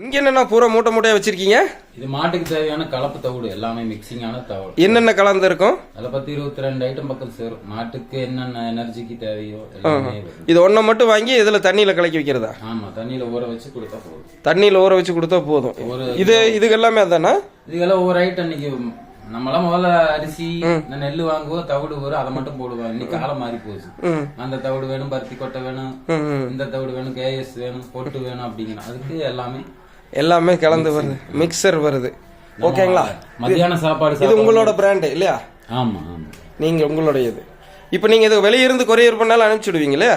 இங்க என்னென்ன பூரா மூட்டை மூட்டையா வச்சிருக்கீங்க? இது மாட்டுக்கு தேவையான கலப்பு தவிடு எல்லாமே மிக்சிங்கான தவிடு. என்னென்ன கலந்து இருக்கும்? அதில் பத்து இருபத்தி ரெண்டு ஐட்டம் பக்கம் சேரும். மாட்டுக்கு என்னென்ன எனர்ஜிக்கு தேவையோ. இது. ஒன்றை மட்டும் வாங்கி இதுல தண்ணியில கலக்கி வைக்கிறதா? ஆமா தண்ணியில ஊற வச்சு கொடுத்தா போதும். தண்ணியில ஊற வச்சு கொடுத்தா போதும். இது இதுக்கு எல்லாமே அதானா? இதுக்கெல்லாம் ஒவ்வொரு ஐட்டம் இன்னைக்கு நம்மளாம் முதல்ல அரிசி நெல் வாங்குவோம் தவிடு வரும் அதை மட்டும் போடுவோம். இன்னைக்கு காலம் மாறி போச்சு. அந்த தவிடு வேணும் பருத்தி கொட்டை வேணும். இந்த தவிடு வேணும் கேஎஸ் வேணும் பொட்டு வேணும் அப்படிங்கிற அதுக்கு எல்லாமே எல்லாமே கலந்து வருது. மிக்சர் வருது. ஓகேங்களா? மத்தியான சாப்பாடு இது உங்களோட பிராண்டு இல்லையா? ஆமா ஆமா. நீங்க உங்களுடைய இது இப்போ நீங்க இது வெளியிருந்து கொரியர் பண்ணாலும் அனுப்பிச்சுடுவீங்களே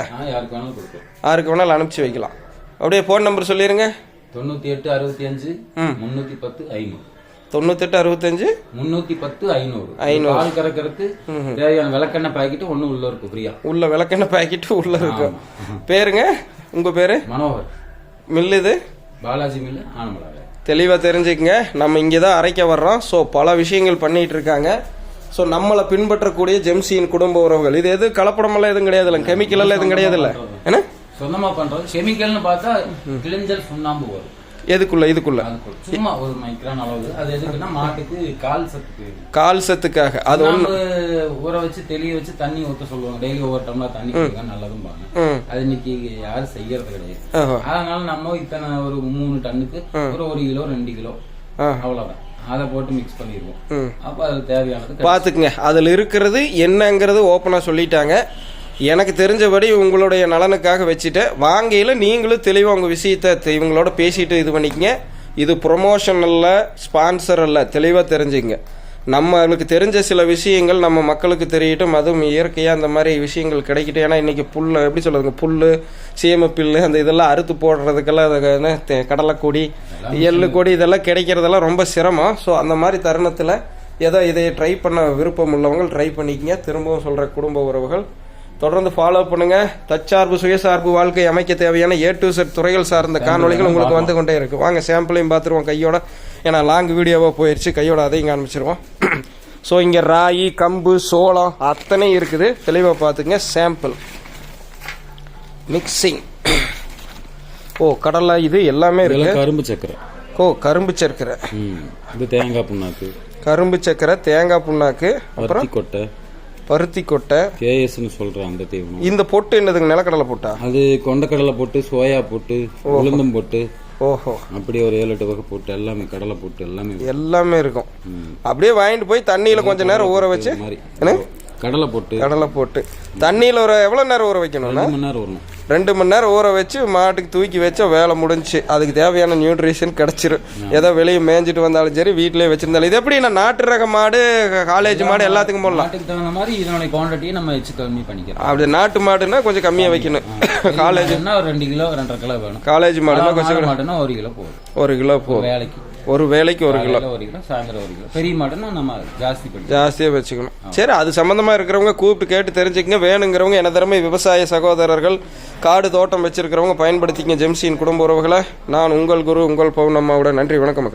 யாருக்கு வேணாலும் அனுப்பிச்சு வைக்கலாம். அப்படியே ஃபோன் நம்பர் சொல்லிருங்க. தொண்ணூத்தி எட்டு அறுபத்தி அஞ்சு முன்னூத்தி பத்து ஐநூறு. தொண்ணூத்தெட்டு அறுபத்தஞ்சு முன்னூத்தி பத்து ஐநூறு. ஐநூறு. பால் கறக்கறதுக்கு தேவையான விளக்கெண்ணெய் பாக்கெட் ஒண்ணு உள்ள இருக்கு ஃப்ரீயா உள்ள விளக்கெண்ணெய் பாக்கெட் உள்ள இருக்கும் பேருங்க? உங்க பேரு? மனோகர். மில்லு இது? பாலாஜி மில்லு ஆனமலாக தெளிவாக தெரிஞ்சுக்கங்க. நம்ம இங்கே தான் அரைக்க வர்றோம். ஸோ பல விஷயங்கள் பண்ணிட்டு இருக்காங்க ஸோ நம்மளை பின்பற்றக்கூடிய ஜெம்சியின் குடும்ப உறவுகள். இது எது கலப்படமெல்லாம் எதுவும் கிடையாதுல்ல? கெமிக்கல் எல்லாம் எதுவும் கிடையாதுல்ல? என்ன? சொந்தமா பண்றது கெமிக்கல்னு பார்த்தா கிளிஞ்சல் சுண்ணாம்பு வரும். எதுக்குள்ள இதுக்குள்ள? சும்மா ஒரு மைக்ரான் அளவு அது எதுக்குன்னா மாட்டுக்கு கால் சத்துக்கு. கால் சத்துக்காக. அது ஒன்று சுண்ணாம்பு ஊற வச்சு தெளிய வச்சு தண்ணி ஊத்த சொல்லுவாங்க. டெய்லி ஒவ்வொரு டம்ளர் தண்ணி குடிங்க நல்லதும்பாங்க அது இன்னைக்கு யாரும் செய்யறது கிடையாது. அதனால நம்ம இத்தனை ஒரு மூணு டன்னுக்கு ஒரு ஒரு கிலோ ரெண்டு கிலோ. அவ்வளவுதான். அதை போட்டு மிக்ஸ் பண்ணிடுவோம். அப்ப அது தேவையானது. பார்த்துக்குங்க அதில் இருக்கிறது என்னங்கிறது ஓப்பனாக சொல்லிட்டாங்க. எனக்கு தெரிஞ்சபடி உங்களுடைய நலனுக்காக வச்சுட்டேன் வாங்கையில் நீங்களும் தெளிவாக உங்கள் விஷயத்தை இவங்களோட பேசிட்டு இது பண்ணிக்கங்க. இது ப்ரொமோஷன் அல்ல ஸ்பான்சர் அல்ல தெளிவாக தெரிஞ்சுங்க நம்மளுக்கு தெரிஞ்ச சில விஷயங்கள் நம்ம மக்களுக்கு தெரியட்டும். அதுவும் இயற்கையாக அந்த மாதிரி விஷயங்கள் கிடைக்கட்டும் ஏன்னா இன்றைக்கி புல் எப்படி சொல்கிறதுங்க புல் சீமப்பில்லு அந்த இதெல்லாம் அறுத்து போடுறதுக்கெல்லாம் அது கடலைக்கொடி எள்ளு கொடி இதெல்லாம் கிடைக்கிறதெல்லாம் ரொம்ப சிரமம். ஸோ அந்த மாதிரி தருணத்தில் ஏதோ இதை ட்ரை பண்ண விருப்பம் உள்ளவங்க ட்ரை பண்ணிக்கங்க. திரும்பவும் சொல்கிற குடும்ப உறவுகள் தொடர்ந்து ஃபாலோ பண்ணுங்க. தற்சார்பு சுயசார்பு வாழ்க்கை அமைக்க தேவையான ஏ டு செட் துறைகள் சார்ந்த காணொளிகள் உங்களுக்கு வந்து கொண்டே இருக்கு. வாங்க சாம்பிளையும் பார்த்துருவோம். கையோட ஏன்னா லாங் வீடியோவாக போயிடுச்சு கையோட அதையும் காமிச்சிருவோம் ஸோ இங்கே ராகி கம்பு சோளம் அத்தனை இருக்குது. தெளிவாக பார்த்துங்க சாம்பிள் மிக்சிங் ஓ கடலை இது எல்லாமே இருக்கு. கரும்பு சக்கரை. ஓ கரும்பு சர்க்கரை. இது தேங்காய் புண்ணாக்கு. கரும்பு சர்க்கரை தேங்காய் புண்ணாக்கு அப்புறம் கொட்டை பருத்தி கொட்டை. கேஎஸ்னு சொல்றேன் அந்த தீவனம். இந்த பொட்டு என்னதுங்க? நிலக்கடலை போட்டா? அது கொண்டக்கடலை போட்டு சோயா போட்டு உளுந்தம் போட்டு. ஓஹோ. அப்படி ஒரு ஏழு எட்டு வகை போட்டு எல்லாமே கடலை போட்டு எல்லாமே எல்லாமே இருக்கும். அப்படியே வாங்கிட்டு போய் தண்ணியில கொஞ்ச நேரம் ஊற வச்சு கடலை போட்டு. கடலை போட்டு. தண்ணியில ஒரு எவ்வளவு நேரம் ஊற வைக்கணும்னா? ரெண்டு மணி நேரம் வரணும் ரெண்டு மணி நேரம் ஊற வச்சு மாட்டுக்கு தூக்கி வச்சா வேலை முடிஞ்சுச்சு அதுக்கு தேவையான நியூட்ரிஷன் கிடைச்சிரும். ஏதோ வெளியே மேய்ஞ்சிட்டு வந்தாலும் சரி வீட்டிலேயே வச்சிருந்தாலும். இது எப்படி நான் நாட்டு ரக மாடு காலேஜ் மாடு எல்லாத்துக்கும் போடலாம். தகுந்த மாதிரி இதனுடைய குவான்டிட்டியை நம்ம வச்சு கம்மி பண்ணிக்கிறோம் அப்படி நாட்டு மாடுன்னா கொஞ்சம் கம்மியா வைக்கணும். காலேஜ் மாடுன்னா ஒரு ரெண்டு கிலோ ரெண்டரை கிலோ வேணும். காலேஜ் மாடுனா கொஞ்சம் மாடு மாட்டுன்னா ஒரு கிலோ போதும். ஒரு கிலோ போதும். வேலைக்கு. ஒரு வேலைக்கு ஒரு கிலோ. ஒரு கிலோ சாயந்தரம் ஒரு கிலோ. பெரிய மாடுன்னா நம்ம ஜாஸ்தி பண்ணி ஜாஸ்தியாக வச்சுக்கணும். சரி அது சம்மந்தமா இருக்கிறவங்க கூப்பிட்டு கேட்டு தெரிஞ்சுக்கங்க. வேணுங்கிறவங்க என்ன திறமை? விவசாய சகோதரர்கள் காடு தோட்டம் வச்சிருக்கிறவங்க பயன்படுத்திக்கங்க ஜெம்சியின் குடும்ப உறவுகளை. நான் உங்கள் குரு உங்கள் பௌர்ணம்மாவோட நன்றி வணக்கம் மக்களே.